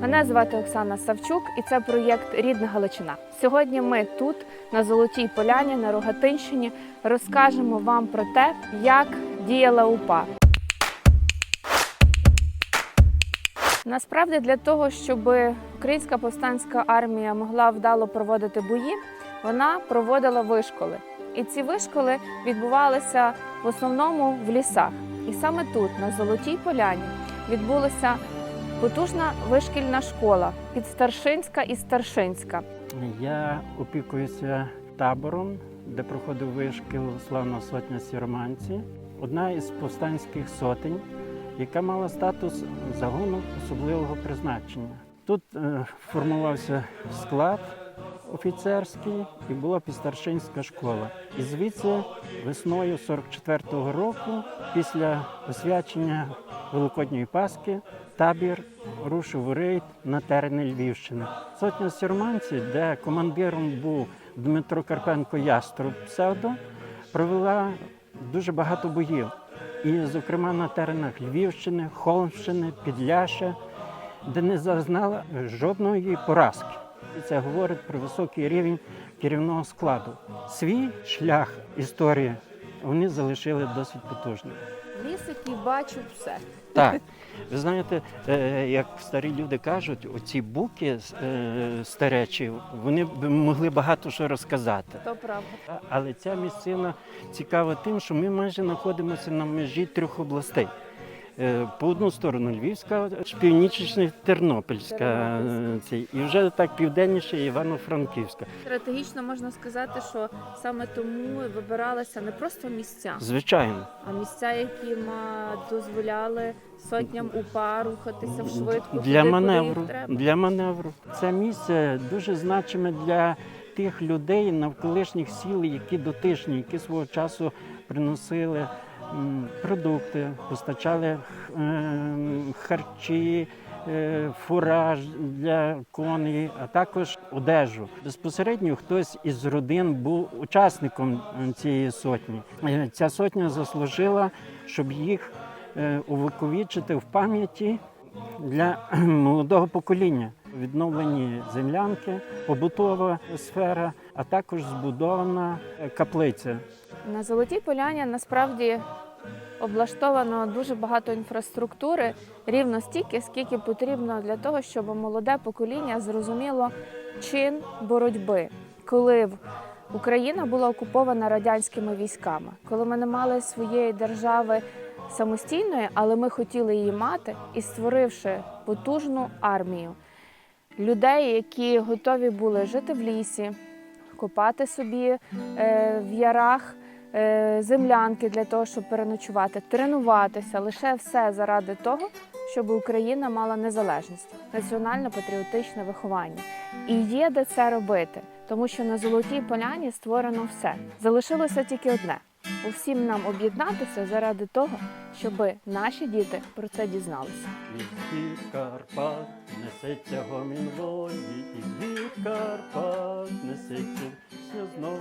Мене звати Оксана Савчук, і це проєкт Рідна Галичина. Сьогодні ми тут, на Золотій Поляні, на Рогатинщині, розкажемо вам про те, як діяла УПА. Насправді, для того, щоб українська повстанська армія могла вдало проводити бої, вона проводила вишколи. І ці вишколи відбувалися в основному в лісах. І саме тут, на Золотій Поляні, відбулася потужна вишкільна школа підстаршинська і старшинська. Я опікуюся табором, де проходив вишкіл славна сотня сіроманці, одна із повстанських сотень, яка мала статус загону особливого призначення. Тут е, формувався склад офіцерський і була підстаршинська школа. І звідси весною 44-го року, після освячення Великодньої Пасхи, табір рушив у рейд на терени Львівщини. Сотня сірманці, де командиром був Дмитро Карпенко Яструб псевдо, провела дуже багато боїв. І, зокрема, на теренах Львівщини, Холмщини, Підляща, де не зазнала жодної поразки. І це говорить про високий рівень керівного складу. Свій шлях історії вони залишили досить потужним. Ліс, який бачу все. Так, ви знаєте, е, як старі люди кажуть, оці буки е, старечі, вони б могли багато що розказати. То правда. Але ця місцина цікава тим, що ми майже знаходимося на межі трьох областей. Е, По одну сторону Львівська, північніше Тернопільська, е, і вже так південніше Івано-Франківська. Стратегічно можна сказати, що саме тому вибиралися не просто місця, Звичайно, а місця, які дозволяли сотням УПА рухатися в швидко для куди маневру. Для маневру. Це місце дуже значиме для тих людей навколишніх сіл, які дотичні, які свого часу приносили продукти, постачали ем, харчі. е, Фураж для коней, а також одежу. Безпосередньо хтось із родин був учасником е, цієї сотні. Е, Ця сотня заслужила, щоб їх увековічити в пам'яті для молодого покоління. Відновлені землянки, побутова сфера, а також збудована каплиця. На Золотій Поляні насправді облаштовано дуже багато інфраструктури, рівно стільки, скільки потрібно для того, щоб молоде покоління зрозуміло чин боротьби, коли Україна була окупована радянськими військами, коли ми не мали своєї держави самостійної, але ми хотіли її мати і створивши потужну армію. Людей, які готові були жити в лісі, копати собі е, в ярах землянки для того, щоб переночувати, тренуватися, лише все заради того, щоб Україна мала незалежність, національно-патріотичне виховання. І є де це робити, тому що на Золотій Поляні створено все. Залишилося тільки одне. Усім нам об'єднатися заради того, щоб наші діти про це дізналися. Із Карпат несеться гомін із гір Карпат несеться все знов